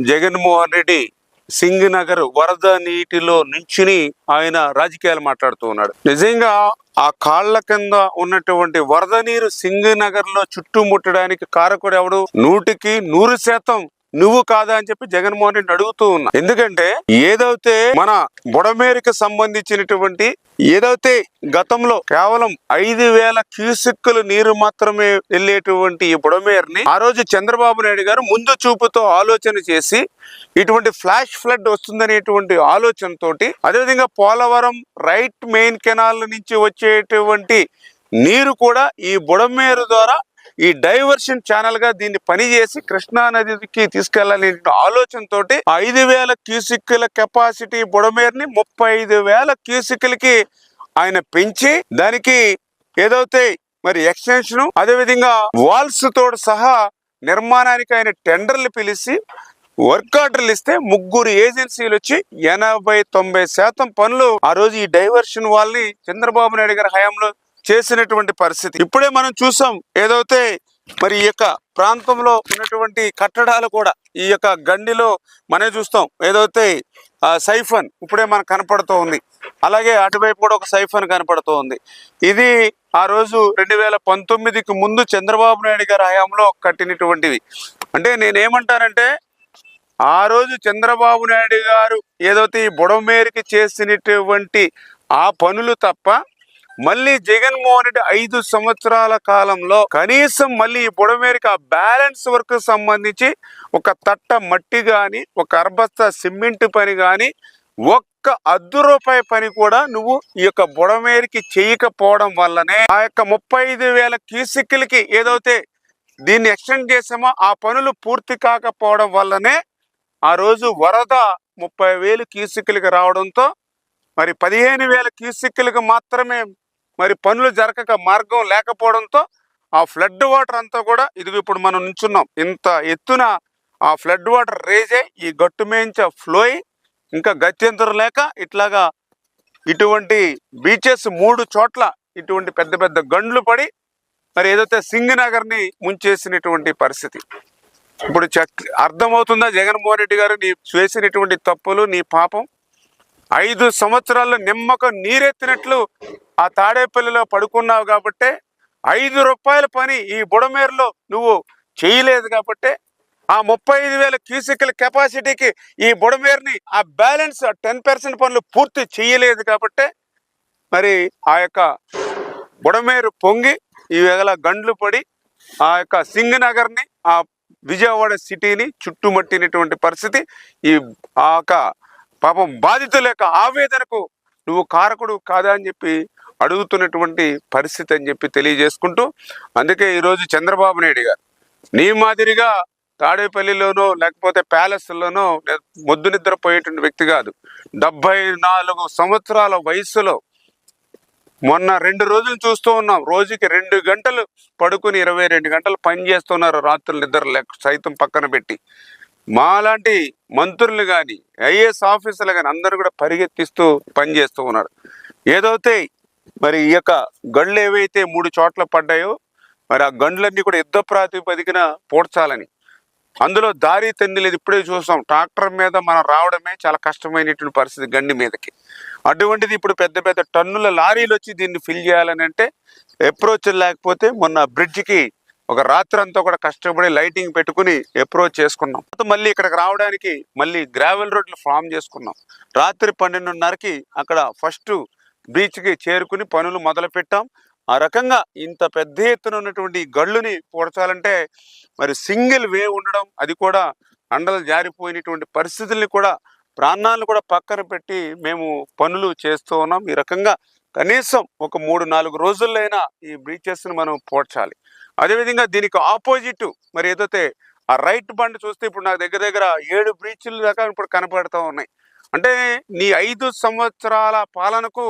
జగన్మోహన్ రెడ్డి సింగ్ నగర్ వరద నీటిలో నుంచుని ఆయన రాజకీయాలు మాట్లాడుతూ ఉన్నాడు. నిజంగా ఆ కాళ్ళ కింద ఉన్నటువంటి వరద నీరు సింగ్ నగర్లో చుట్టుముట్టడానికి కారకుడు ఎవడు? నూటికి నూరు శాతం నువ్వు కాదా అని చెప్పి జగన్మోహన్ రెడ్డి అడుగుతూ ఉన్నా. ఎందుకంటే ఏదైతే మన బుడమేరికి సంబంధించినటువంటి ఏదైతే గతంలో కేవలం ఐదు వేల క్యూసెక్కులు నీరు మాత్రమే వెళ్ళేటువంటి ఈ బుడమేరుని ఆ రోజు చంద్రబాబు నాయుడు గారు ముందు చూపుతో ఆలోచన చేసి ఇటువంటి ఫ్లాష్ ఫ్లడ్ వస్తుందనేటువంటి ఆలోచనతోటి అదేవిధంగా పోలవరం రైట్ మెయిన్ కెనాల్ నుంచి వచ్చేటువంటి నీరు కూడా ఈ బుడమేరు ద్వారా ఈ డైవర్షన్ ఛానల్గా దీన్ని పనిచేసి కృష్ణా నదికి తీసుకెళ్ళాలనే ఆలోచనతోటి ఐదు వేల క్యూసిక్ల కెపాసిటీ బుడమేరుని ముప్పై ఐదు వేల క్యూసిక్లకి ఆయన పెంచి దానికి ఏదైతే మరి ఎక్స్టెన్షన్ అదేవిధంగా వాల్స్ తోడు సహా నిర్మాణానికి ఆయన టెండర్లు పిలిచి వర్క్ ఆర్డర్లు ఇస్తే ముగ్గురు ఏజెన్సీలు వచ్చి ఎనభై తొంభై శాతం పనులు ఆ రోజు ఈ డైవర్షన్ వాళ్ళని చంద్రబాబు నాయుడు గారి హయాంలో చేసినటువంటి పరిస్థితి. ఇప్పుడే మనం చూసాం ఏదైతే మరి ఈ యొక్క ప్రాంతంలో ఉన్నటువంటి కట్టడాలు కూడా ఈ యొక్క గండిలో మనమే చూస్తాం. ఏదైతే ఆ, సైఫన్ ఇప్పుడే మనకు కనపడుతూ ఉంది. అలాగే అటువైపు కూడా ఒక సైఫన్ కనపడుతూ ఉంది. ఇది ఆ రోజు రెండు వేల పంతొమ్మిదికి ముందు చంద్రబాబు నాయుడు గారి హయాంలో కట్టినటువంటివి అంటే నేనేమంటానంటే ఆ రోజు చంద్రబాబు నాయుడు గారు ఏదైతే ఈ బుడమేరికి చేసినటువంటి ఆ పనులు తప్ప మళ్ళీ జగన్మోహన్ రెడ్డి ఐదు సంవత్సరాల కాలంలో కనీసం మళ్ళీ ఈ పొడమేరికి ఆ బ్యాలెన్స్ వర్క్ సంబంధించి ఒక తట్ట మట్టి కానీ ఒక అర్బస్త సిమెంట్ పని కానీ ఒక్క అద్దు రూపాయి పని కూడా నువ్వు ఈ యొక్క బుడమేరికి చేయకపోవడం వల్లనే ఆ యొక్క ముప్పై ఐదు వేల కీసిక్కులకి ఏదైతే దీన్ని ఎక్స్టెండ్ చేసామో ఆ పనులు పూర్తి కాకపోవడం వల్లనే ఆ రోజు వరద ముప్పై వేలు క్యూసిక్లకి రావడంతో మరి పదిహేను వేల క్యూసిక్లకు మాత్రమే మరి పనులు జరగక మార్గం లేకపోవడంతో ఆ ఫ్లడ్ వాటర్ అంతా కూడా ఇదిగో ఇప్పుడు మనం నించున్నాం. ఇంత ఎత్తున ఆ ఫ్లడ్ వాటర్ రేజ్ అయ్యి ఈ గట్టు మేంచ ఫ్లో ఇంకా గత్యంతరం లేక ఇట్లాగా ఇటువంటి బీచెస్ మూడు చోట్ల ఇటువంటి పెద్ద పెద్ద గండ్లు పడి మరి ఏదైతే సింగనగర్ని ముంచేసినటువంటి పరిస్థితి. ఇప్పుడు చెక్ అర్థమవుతుందా జగన్మోహన్ రెడ్డి గారు నీ చేసినటువంటి తప్పులు నీ పాపం? ఐదు సంవత్సరాల్లో నిమ్మకం నీరెత్తినట్లు ఆ తాడేపల్లిలో పడుకున్నావు కాబట్టే ఐదు రూపాయల పని ఈ బుడమేరులో నువ్వు చేయలేదు కాబట్టే ఆ ముప్పై ఐదు వేల క్యూసికల్ కెపాసిటీకి ఈ బుడమేరుని ఆ బ్యాలెన్స్ టెన్ పర్సెంట్ పనులు పూర్తి చేయలేదు కాబట్టే మరి ఆ యొక్క బుడమేరు పొంగి ఈ వేళ గండ్లు పడి ఆ యొక్క సింగనగర్ని ఆ విజయవాడ సిటీని చుట్టుమట్టినటువంటి పరిస్థితి ఈ ఆ యొక్క పాపం బాధితుల యొక్క ఆవేదనకు నువ్వు కారకుడు కాదా అని చెప్పి అడుగుతున్నటువంటి పరిస్థితి అని చెప్పి తెలియజేసుకుంటూ అందుకే ఈరోజు చంద్రబాబు నాయుడు గారు నీ మాదిరిగా తాడేపల్లిలోనో లేకపోతే ప్యాలెస్లోనో మొద్దు నిద్రపోయేటువంటి వ్యక్తి కాదు. డెబ్బై నాలుగు సంవత్సరాల వయసులో మొన్న రెండు రోజులు చూస్తూ ఉన్నాం. రోజుకి రెండు గంటలు పడుకుని ఇరవై రెండు గంటలు పని చేస్తున్నారు. రాత్రులు నిద్ర లేక సైతం పక్కన పెట్టి. మాలాంటి మంత్రులు కానీ ఐఏఎస్ ఆఫీసర్లు కానీ అందరూ కూడా పరిగెత్తిస్తూ పనిచేస్తూ ఉన్నారు. ఏదైతే మరి ఈ యొక్క గండ్లు ఏవైతే మూడు చోట్ల పడ్డాయో మరి ఆ గండ్లన్నీ కూడా యుద్ధ ప్రాతిపదికన పూడ్చాలని. అందులో దారి తెందలేదు ఇప్పుడే చూస్తాం ట్రాక్టర్ మీద మనం రావడమే చాలా కష్టమైనటువంటి పరిస్థితి గండి మీదకి. అటువంటిది ఇప్పుడు పెద్ద పెద్ద టన్నుల లారీలు వచ్చి దీన్ని ఫిల్ చేయాలని అంటే అప్రోచ్ లేకపోతే మొన్న బ్రిడ్జ్కి ఒక రాత్రి అంతా కూడా కష్టపడి లైటింగ్ పెట్టుకుని అప్రోచ్ చేసుకున్నాం. మళ్ళీ ఇక్కడికి రావడానికి మళ్ళీ గ్రావెల్ రోడ్లు ఫామ్ చేసుకున్నాం. రాత్రి పన్నెండున్నరకి అక్కడ ఫస్ట్ బీచ్కి చేరుకుని పనులు మొదలు పెట్టాం. ఆ రకంగా ఇంత పెద్ద ఎత్తున ఉన్నటువంటి గళ్ళుని పూడ్చాలంటే మరి సింగిల్ వే ఉండడం అది కూడా అండలు జారిపోయినటువంటి పరిస్థితుల్ని కూడా ప్రాణాలను కూడా పక్కన పెట్టి మేము పనులు చేస్తూ ఉన్నాం. ఈ రకంగా కనీసం ఒక మూడు నాలుగు రోజుల్లో ఈ బ్రీచెస్ని మనం పోడ్చాలి. అదేవిధంగా దీనికి ఆపోజిట్ మరి ఏదైతే ఆ రైట్ బండ్ చూస్తే ఇప్పుడు నాకు దగ్గర దగ్గర ఏడు బ్రీచ్లు దాకా ఇప్పుడు కనపడుతూ ఉన్నాయి. అంటే నీ ఐదు సంవత్సరాల పాలనకు